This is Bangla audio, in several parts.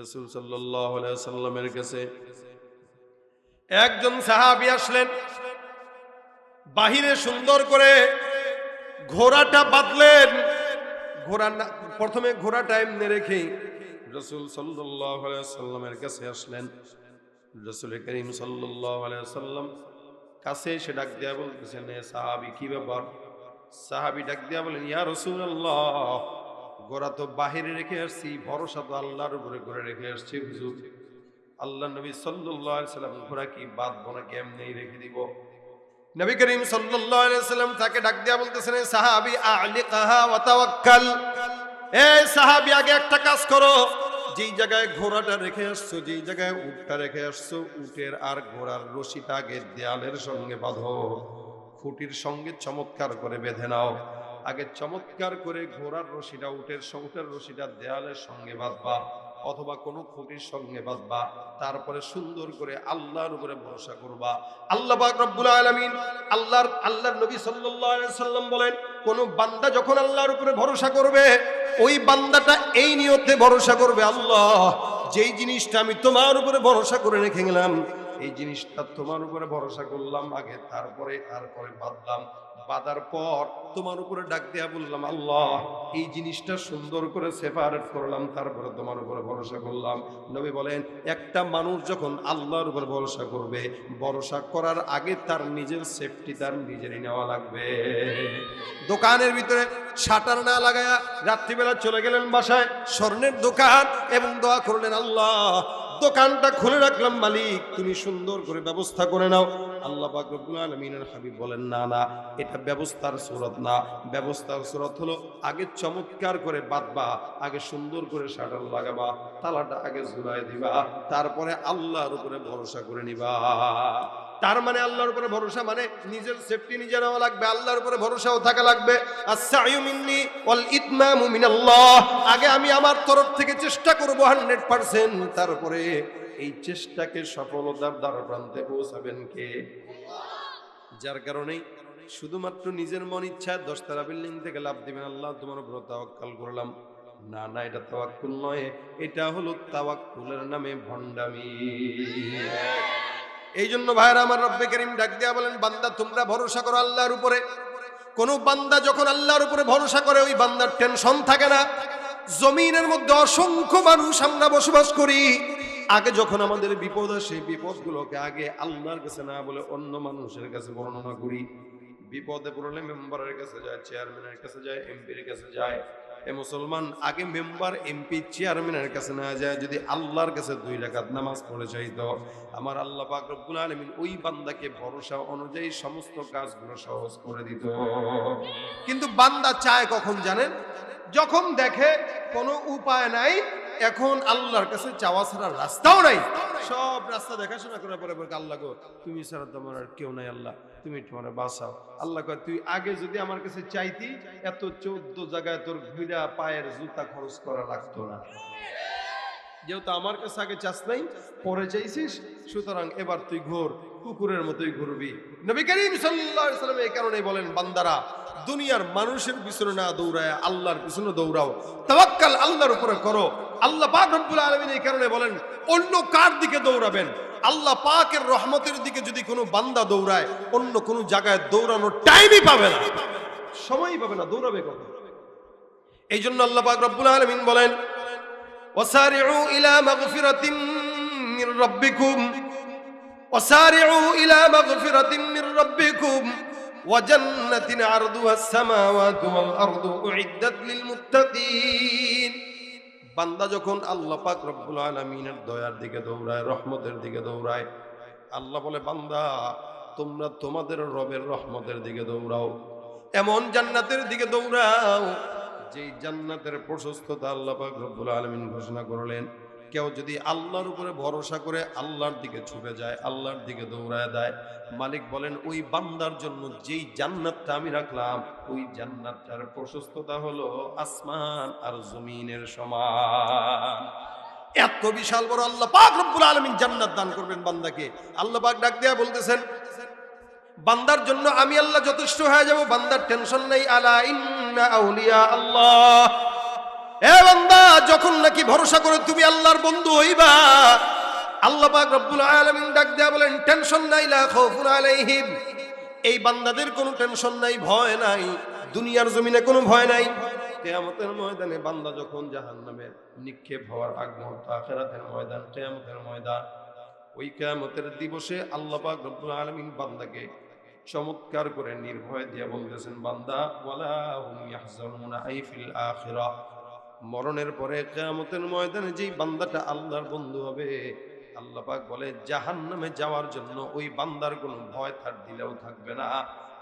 রসুল সাল্লামের কাছে একজন সাহাবি আসলেন। বাহিরে সুন্দর করে ঘোড়াটা বাঁধলেন। ঘোড়া প্রথমে ঘোড়াটা এমনি রেখে রসুল সাল্লামের কাছে আসলেন। রসুল করিম সাল্লাম কাছে এসে ডাক দেয়া বলতেছেন সাহাবি, কি ব্যাপার? সাহাবি ডাক দেয়া বলেন ইয়া রসুল আল্লাহ গোড়া তো বাহিরে রেখে আসছি, ভরসা তো আল্লাহর উপরে করে রেখে আসছি, হুজুর। আল্লাহ নবী সাল্লাল্লাহু সাল্লাম ঘোড়া কি বাদ বাঁধবো না কেমনেই রেখে দিব? নবী করিম সাল্লাম তাকে ডাক দেয়া বলতেছেন, "এ সাহাবি, আলিকাহা ওয়া তাওয়াক্কাল। এ সাহাবি, আগে একটা কাজ করো। যেই জায়গায় ঘোড়াটা রেখে আসছো, যেই জায়গায় উটটা রেখে আসছো, উটের আর ঘোড়ার রশিটা আগে দেয়ালের সঙ্গে বাঁধো। খুঁটির সঙ্গে চমৎকার করে বেঁধে নাও। আগে চমৎকার করে ঘোড়ার রশিটা, উটের উটের রশিটা দেয়ালের সঙ্গে বাঁধবা অথবা কোনো খুঁটির সঙ্গে বাঁধবা, তারপরে সুন্দর করে আল্লাহর উপরে ভরসা করবা। আল্লাহ পাক আল্লাহর আল্লাহর নবী সাল্লাম বলেন, কোন বান্দা যখন আল্লাহর উপরে ভরসা করবে, ওই বান্দাটা এই নিয়তে ভরসা করবে, আল্লাহ, যেই জিনিসটা আমি তোমার উপরে ভরসা করে রেখে গেলাম, এই জিনিসটা তোমার উপরে ভরসা করলাম, আগে তারপরে তারপরে বাঁধলাম। বাঁধার পর তোমার উপরে ডাক দিয়া বললাম, আল্লাহ, এই জিনিসটা সুন্দর করে সেপারেট করলাম, তারপরে তোমার উপরে ভরসা করলাম। নবী বলেন, একটা মানুষ যখন আল্লাহর উপর ভরসা করবে, ভরসা করার আগে তার নিজের সেফটি তার নিজেরই নেওয়া লাগবে। দোকানের ভিতরে শাটার না লাগায়া রাত্রিবেলা চলে গেলেন বাসায়, স্বর্ণের দোকান, এবং দোয়া করলেন, আল্লাহ দোকানটা খুলে রাখলাম, মালিক, তুমি সুন্দর করে ব্যবস্থা করে নাও। আল্লাহ রব্বুল আলামিনের হাবিব বলেন, না না, এটা ব্যবস্থার সুরত না। ব্যবস্থার সুরত হলো আগে চমৎকার করে বাঁধবা, আগে সুন্দর করে শাটার লাগাবা, তালাটা আগে ঝুলাই দিবা, তারপরে আল্লাহর উপরে ভরসা করে নিবা। তার মানে আল্লাহর উপরে ভরসা মানে নিজের সেফটি নিজে নেওয়া লাগবে, আল্লাহর উপরে ভরসাও থাকা লাগবে। আগে আমি আমার তরফ থেকে চেষ্টা করব 100% তারপরে এই চেষ্টাকে সফলতার দ্বার প্রান্তে পৌঁছাবেন কে? যার কারণেই শুধুমাত্র নিজের মন ইচ্ছা, দশতলা বিল্ডিং থেকে লাভ দিবেন আল্লাহ, তোমার উপর তাওয়াক্কাল করলাম। না না, এটা তাওয়াক্কুল নয়, এটা হলো তাওয়াক্কুলের নামে ভণ্ডামি। এই জন্য ভাইরা আমার রব্বে করিম ডাক দিয়া বলেন, বান্দা, তোমরা ভরসা করো আল্লাহর উপরে। কোন বান্দা যখন আল্লাহর উপরে ভরসা করে, ওই বান্দার টেনশন থাকে না। জমিনের মধ্যে অসংখ্য মানুষ আমরা বসবাস করি। আগে যখন আমাদের বিপদ আসে, বিপদগুলোকে আগে আল্লাহর কাছে না বলে অন্য মানুষের কাছে বর্ণনা করি। বিপদে পড়লে মেম্বারের কাছে যায়, চেয়ারম্যানের কাছে যায়, এমপির কাছে যায়। এ মুসলমান আগে মেম্বার, এমপি, চেয়ারম্যানের কাছে না যায়, যদি আল্লাহর কাছে দুই রাকাত নামাজ পড়ে চাইতো আমার আল্লাহ পাক রব্বুল আলামিন ওই বান্দাকে ভরসা অনুযায়ী সমস্ত কাজগুলো সহজ করে দিত। কিন্তু বান্দা চায় কখন জানেন? যখন দেখে কোনো উপায় নাই, এখন আল্লাহর কাছে চাওয়া ছাড়া রাস্তাও নাই। সব রাস্তা দেখাশোনা করার পরে বলে আল্লাহ গো, তুমি ছাড়া তোমার আর কেউ নাই, আল্লাহ। তুমি তোমার বাঁচাও। আল্লাহ কয়, তুই আগে যদি আমার কাছে চাইতি, এত চোদ্দ জায়গায় তোর ঘুরা পায়ের জুতা খরচ করা লাগতো না। যেহেতু আমার কাছে আগে চাস নাই, পরে চাইছিস, সুতরাং এবার তুই ঘোর, কুকুরের মতোই ঘুরবি। নবী করিম সাল্লাম এই কারণে বলেন, বান্দারা, দুনিয়ার মানুষের পিছনে না দৌড়ায়, আল্লাহর পিছনে দৌড়াও। তাওয়াক্কাল আল্লাহর উপরে করো আল্লাহ পাক রব্বুল আলামিন এই কারণে বলেন অন্য কার দিকে দৌড়াবেন আল্লাহ পাকের রহমতের দিকে যদি কোনো বান্দা দৌড়ায় অন্য কোনো জায়গায় দৌড়ানোর টাইমই পাবে না সময়ই পাবে না দৌড়াবে কত এই জন্য আল্লাহ পাক রব্বুল আলামিন বলেন وسارعوا إلى مغفرة من ربكم وسارعوا إلى مغفرة من ربكم وجنة عرضها السماوات والأرض أعدت للمتقين বান্দা যখন আল্লাহ পাক রব্বুল আলমিনের দয়ার দিকে দৌড়ায়, রহমতের দিকে দৌড়ায়, আল্লাহ বলে, বান্দা, তোমরা তোমাদের রবের রহমতের দিকে দৌড়াও। এমন জান্নাতের দিকে দৌড়াও যে জান্নাতের প্রশস্ততা আল্লাহ পাক রব্বুল আলমিন ঘোষণা করলেন। কেউ যদি আল্লাহর উপরে ভরসা করে আল্লাহর দিকে ছুটে যায়, আল্লাহর দিকে দৌড়ায় দেয়, মালিক বলেন, ওই বান্দার জন্য যেই জান্নাতটা আমি রাখলাম, ওই জান্নাতটার প্রশস্ততা হলো আসমান আর জমিনের সমান। এত বিশাল বড় আল্লাহ পাক রব্বুল আলামিন জান্নাত দান করবেন বান্দাকে। আল্লাহ পাক ডাক দেয়া বলতেছেন, বান্দার জন্য আমি আল্লাহ যথেষ্ট হয়ে যাব, বান্দার টেনশন নেই, আলা ইন্না আউলিয়া আল্লাহ। বান্দা, যখন নাকি ভরসা করে তুমি আল্লাহর বন্ধু হইবা, আল্লাহ পাক রব্বুল আলামিন ডাক দেয়া বলেন, টেনশন নাই, লা এই বান্দাদের কোনো টেনশন নাই, ভয় নাই, দুনিয়ার জমিনে কোনো ভয় নাই। কেয়ামতের ময়দানে বান্দা যখন নিক্ষেপ হওয়ার আগ মুহূর্ত, আখেরাতের ময়দান, কেয়ামতের ময়দান, ওই কেয়ামতের দিবসে আল্লাহ পাক রব্বুল বান্দাকে চমৎকার করে নির্ভয় দিয়ে বলতেছেন, বান্দা, ওয়ালা হুম ইয়াহজানুনা আই ফিল আখিরা। মরণের পরে কেয়ামতের ময়দানে যেই বান্দাটা আল্লাহর বন্ধু হবে, আল্লাহ পাক বলে, জাহান্নামে যাওয়ার জন্য ওই বান্দার কোনো ভয় থার দিলেও থাকবে না।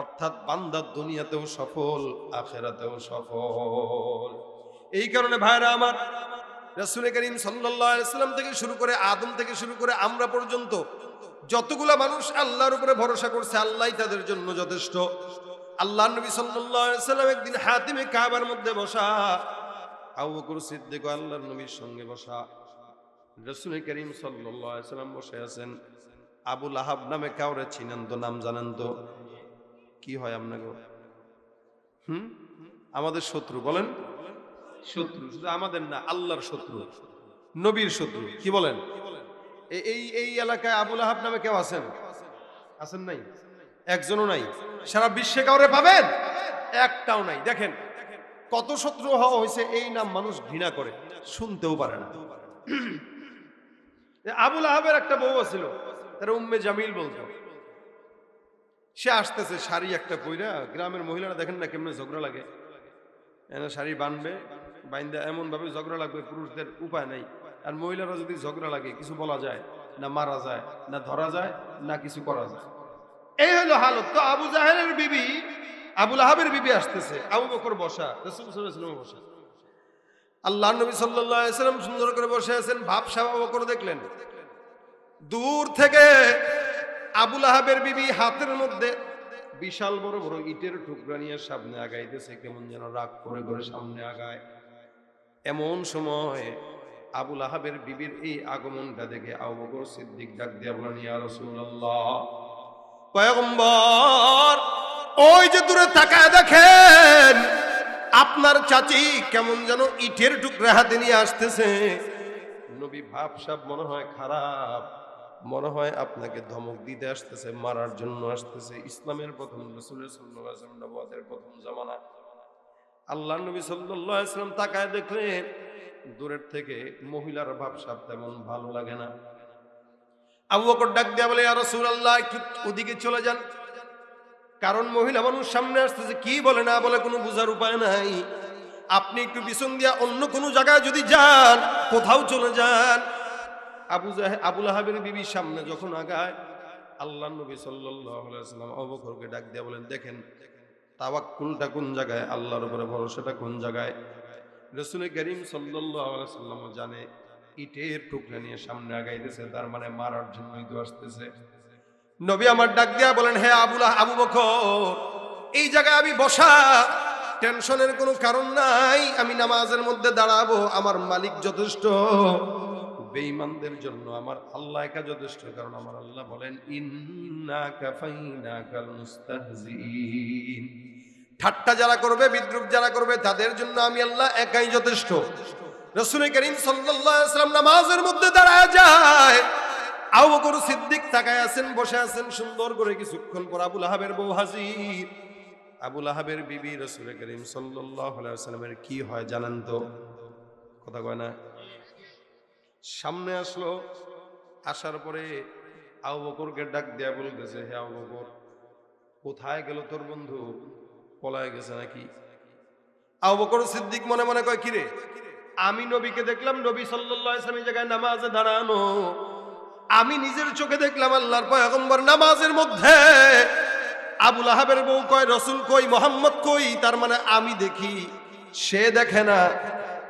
অর্থাৎ বান্দার দুনিয়াতেও সফল, আখেরাতেও সফল। এই কারণে ভাইরা আমার, রাসূল করিম সাল্লাম থেকে শুরু করে আদম থেকে শুরু করে আমরা পর্যন্ত যতগুলা মানুষ আল্লাহর উপরে ভরসা করছে, আল্লাহই তাদের জন্য যথেষ্ট। আল্লাহ নবী সাল্লাম একদিন হাতিমে কাবার মধ্যে বসা আবু বকর সিদ্দিক আল্লাহর নবীর সঙ্গে বসা। রসুল করিম সাল্লাম বসে আছেন আবুল আহাব নামে কাউরে চিনেন তো, নাম জানেন তো? কি হয় আপনাকে? হুম? আমাদের শত্রু, বলেন? শত্রু, শুধু আমাদের না, আল্লাহর শত্রু, নবীর শত্রু, কি বলেন? এই এই এলাকায় আবুল আহাব নামে কেউ আছেন? আছেন নাই? একজনও নাই? সারা বিশ্বে কাউরে পাবেন? একটাও নাই। দেখেন কত শত্রু হওয়া হয়েছে, এই নাম মানুষ ঘৃণা করে, শুনতেও পারে না। আবুল আহাবের একটা বউ ছিল তার উম্মে জামিল বলতো। সে আসতেছে, শাড়ি একটা পইরা, গ্রামের মহিলারা দেখেন না কেমনে ঝগড়া লাগে। শাড়ি বানবে, বাইন্দা এমন ভাবে ঝগড়া লাগবে, পুরুষদের উপায় নাই। আর মহিলারা যদি ঝগড়া লাগে, কিছু বলা যায়, না মারা যায়, না ধরা যায়, না কিছু করা যায়। এই হলো হালত। তো আবু জাহেলের বিবি আবুল আহাবের বিবি আসতেছে, আবু বকর বসা বসা। আল্লাহ নবী সাল্লাম সুন্দর করে বসে আছেন ভাব সাবা বকর দেখলেন। দূর থেকে আবুল আহাবের বিবি হাতের মধ্যে বিশাল বড় বড় ইটের টুকরা নিয়ে সামনে আগাইতেছে, কেমন যেন রাগ করে করে সামনে আগায়। এমন সময় আবুল আহাবের বিবির এই আগমনটা দেখে আবু বকর সিদ্দিক ডাক দিয়া বলেন, ইয়া রাসূলুল্লাহ, পয়গম্বর ওই যে দূরে তাকায় দেখেন, আপনার চাচি কেমন যেন ইটের টুকরা হাতে নিয়ে আসতেছে। নবী ভাবসাব মনে হয় খারাপ, মনে হয় আপনাকে ধমক দিতে আসতেছে, মারার জন্য আসতেছে। ইসলামের প্রথম রসুলের সাল্লামের প্রথম জামানা। আল্লাহ নবী সাল্লাম তাকায় দেখলেন, দূরের থেকে মহিলার ভাবসাব তেমন ভালো লাগে না। আবু বকর ডাক দিয়া বলে আর রসুল আল্লাহ একটু ওদিকে চলে যান। কারণ মহিলা মানুষ সামনে আসতেছে, কি বলে না বলে কোনো বোঝার উপায় নাই। আপনি একটু পিছন দিয়া অন্য কোনো জায়গায় যদি যান, কোথাও চলে যান। আবু আবুল আহাবের বিবির সামনে যখন আগায়, আল্লাহ নবী সাল্লাম অবকরকে ডাক দিয়া বলেন, দেখেন, তাওয়াক্কুলটা কোন জায়গায়? আল্লাহর উপরে ভরসাটা কোন জায়গায়? রসুল করিম সাল্লাম জানে, ইটের টুকরা নিয়ে সামনে আগাইতেছে, তার মানে মারার জন্যই তো আসতেছে। নবী আমার ডাক দিয়া বলেন, হে আবুল আবু বকর, এই জায়গায় আমি বসা, টেনশনের কোনো কারণ নাই, আমি নামাজের মধ্যে দাঁড়াবো, আমার মালিক যথেষ্ট, বেঈমানদের জন্য আমার আল্লাহ একা যথেষ্ট, কারণ আমার আল্লাহ বলেন ঠাট্টা যারা করবে, বিদ্রুপ যারা করবে, তাদের জন্য আমি আল্লাহ একাই যথেষ্ট। রসুল করিম সাল্লাম নামাজের মধ্যে দাঁড়ায় যায় আবু সিদ্দিক তাকায় আছেন, বসে আছেন, সুন্দর করে কিছুক্ষণ পর আবুল আহাবের বউ হাজির। আবুল আহাবের বিবি রসুল করিম সাল্লামের কি হয় জানেন তো? কথা কয় না? সামনে আসলো, আসার পরে আবু বকরকে ডাক দেয়া বলতেছে, হে আবু বকর, কোথায় গেল তোর বন্ধু? পলায় গেছে নাকি? আবু বকর সিদ্দিক মনে মনে কয়, কিরে, আমি নবীকে দেখলাম নবী ওয়াসাল্লাম জায়গায় নামাজে দাঁড়ানো। আমি নিজের চোখে দেখলাম আল্লাহর পয়গম্বর নামাজের মধ্যে। আবুল আহাবের বউ কয়, রসুল কই, মোহাম্মদ কই? তার মানে আমি দেখি সে দেখে না।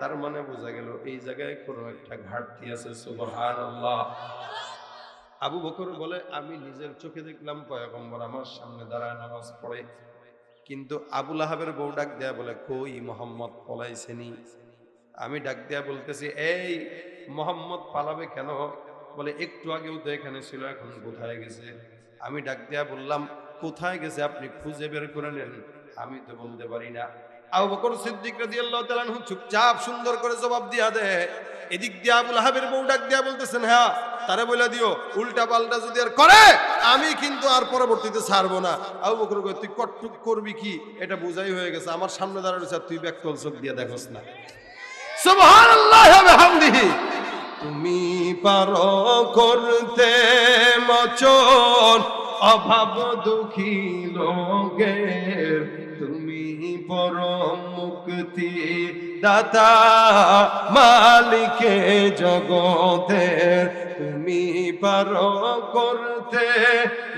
তার মানে বোঝা গেল এই জায়গায় কোনো একটা ঘাটতি আছে আবু বকর বলে, আমি নিজের চোখে দেখলাম পয়গম্বর আমার সামনে দাঁড়ায় নামাজ পড়ে। কিন্তু আবুল আহাবের বউ ডাক দেয়া বলে, কই মোহাম্মদ পলাইছেনি? আমি ডাক দেয়া বলতেছি, এই মোহাম্মদ পালাবে কেন? বলে, একটু আগেও তো এখানে ছিল, এখন কোথায় গেছে? আমি ডাক দেয়া বললাম, কোথায় গেছে? আপনি খুঁজে বের করে নেন। আমি তো বলতে পারি না। আবু বকর সিদ্দিক রাদিয়াল্লাহু তাআলা চুপচাপ সুন্দর করে জবাব দিয়া দেয়। এদিক দিয়ে আবুল হাবের বউ ডাক দিয়া বলতেছেন হ্যাঁ তারে বলে দিও, উল্টা পাল্টা যদি আর করে, আমি কিন্তু আর পরবর্তীতে ছাড়বো না। আবু বকর তুই কটটুক করবি কি? এটা বোঝাই হয়ে গেছে, আমার সামনে দাঁড়ানো তুই ব্যাকতল চোখ দিয়ে দেখোস না। সুবহানাল্লাহ ওয়া বিহামদিহি। তুমি পারো করতে মচন, অভাব দুঃখী লোকের। তুমি পরম মুক্তি দাতা, মালিকে জগতের। তুমি পারো করতে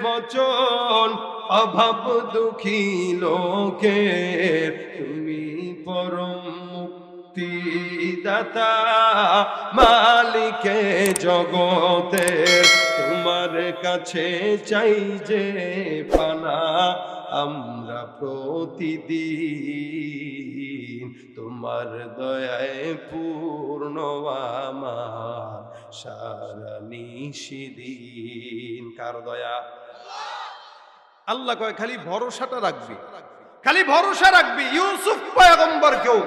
মচন, অভাব দুঃখী লোকের। তুমি পরম মুক্তি দাতা মালিকে জগতে তোমার কাছে চাই যে পানা, আমরা প্রতিদিন তোমার দয়ায় পূর্ণ আমার সারা নিশিদিন কার দয়া? আল্লাহ কয়, খালি ভরসাটা রাখবি। খালি ভরসা রাখবি, ইউসুফ পয়গম্বর কেউ।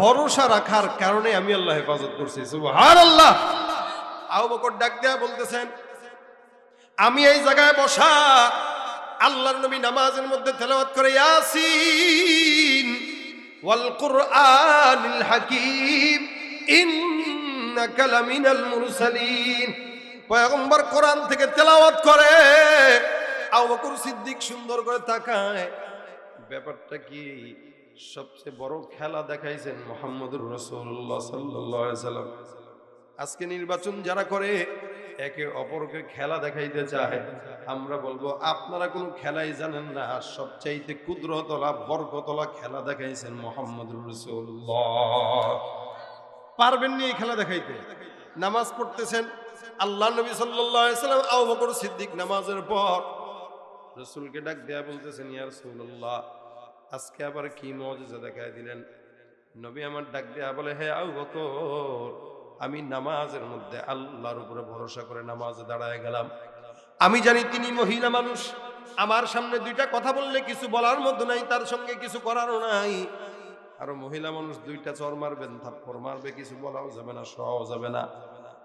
ভরসা রাখার কারণে আমি আল্লাহ হেফাজত করছি, সুবহানাল্লাহ। আবু বকর ডাক দেয়া বলতেছেন, আমি এই জায়গায় বসা, আল্লাহর নবী নামাজের মধ্যে তেলাওয়াত করে, ইয়াসিন, ওয়াল কুরআনিল হাকীম, ইন্নাকা লামিনাল মুরসালিন। পয়গম্বর কোরআন থেকে তেলাওয়াত করে, আবু বকর সিদ্দিক সুন্দর করে তাকায় ব্যাপারটা কি সবচেয়ে বড় খেলা দেখাইছেন মোহাম্মদুর রসুল্লাহ সাল্লাম? আজকে নির্বাচন যারা করে, একে অপরকে খেলা দেখাইতে চায়। আমরা বলব, আপনারা কোনো খেলাই জানেন না সবচাইতে কুদরতলা, বরকতলা খেলা দেখাইছেন মোহাম্মদুর রসুল্লাহ পারবেন নি এই খেলা দেখাইতে? নামাজ পড়তেছেন আল্লাহ নবী সাল্লাম বকর সিদ্দিক নামাজের পর, রসুলকে ডাক দেয়া বলতেছেন, ইয়া রাসূলুল্লাহ আজকে আবার কি মজা দেখায় দিলেন? নবী আমার ডাক দেয়া বলে, হে আবু বকর, আমি নামাজের মধ্যে আল্লাহর উপরে ভরসা করে নামাজে দাঁড়ায় গেলাম। আমি জানি তিনি মহিলা মানুষ। আমার সামনে দুইটা কথা বললে কিছু বলার মধ্যে নাই, তার সঙ্গে কিছু করারও নাই। আরও মহিলা মানুষ দুইটা চর মারবেন, থাপ্পড় মারবে, কিছু বলাও যাবে না সহাও যাবে না।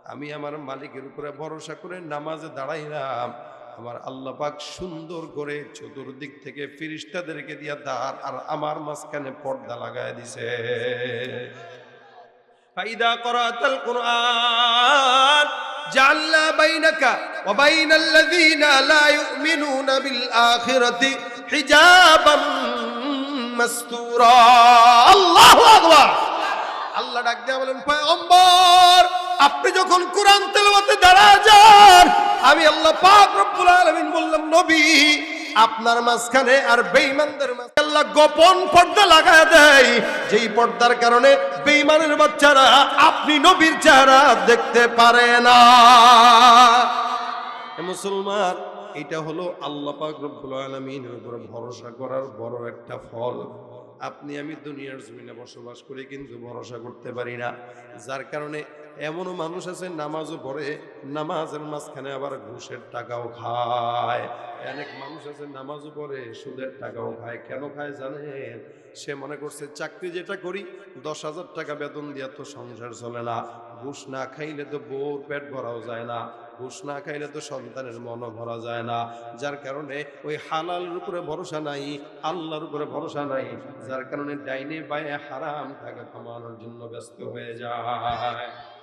আমি আমার মালিকের উপরে ভরসা করে নামাজে দাঁড়াইলাম। আমার আল্লাহ পাক সুন্দর করে চতুর্দিক থেকে ফিরিস্তাদেরকে দিয়া দাঁড় আর আমার মাঝখানে পর্দা লাগায় দিছে। ফাইদা করাতাল কুরআন জাআলনা বাইনাকা ওয়া বাইনাল লাযিনা লা ইউমিনুনা বিল আখিরাতি হিজাবাম মাসতুরা। আল্লাহু আকবার। আল্লাহ ডাক দিয়া বলেন, পয়গম্বর! আপনি যখন কোরআন তেলাওয়াতে দাঁড়া যান, আমি আল্লাহ পাক রব্বুল আলামিন বললাম, নবী, আপনার মাঝখানে আর বেঈমানদের আল্লাহ গোপন পর্দা লাগায় দেয়। যেই পর্দার কারণে বেঈমানের বাচ্চারা আপনি নবীর চেহারা দেখতে পারে না। মুসলমান, এটা হলো আল্লাহ পাক রব্বুল আলামিনের উপর ভরসা করার বড় একটা ফল। আপনি, আমি দুনিয়ার জমিনে বসবাস করি, কিন্তু ভরসা করতে পারি না। যার কারণে এমনও মানুষ আছে, নামাজও পড়ে, নামাজের মাঝখানে আবার ঘুষের টাকাও খায়। অনেক মানুষ আছে, নামাজও পড়ে, সুদের টাকাও খায়। কেন খায় জানেন? সে মনে করছে, চাকরি যেটা করি, দশ হাজার টাকা বেতন দিয়া তো সংসার চলে না। ঘুষ না খাইলে তো বউর পেট ভরাও যায় না। ঘুষ না খাইলে তো সন্তানের মনও ভরা যায় না। যার কারণে ওই হালালের উপরে ভরসা নাই, আল্লাহর উপরে ভরসা নাই। যার কারণে ডাইনে বায়ে হারাম টাকা কামানোর জন্য ব্যস্ত হয়ে যায়।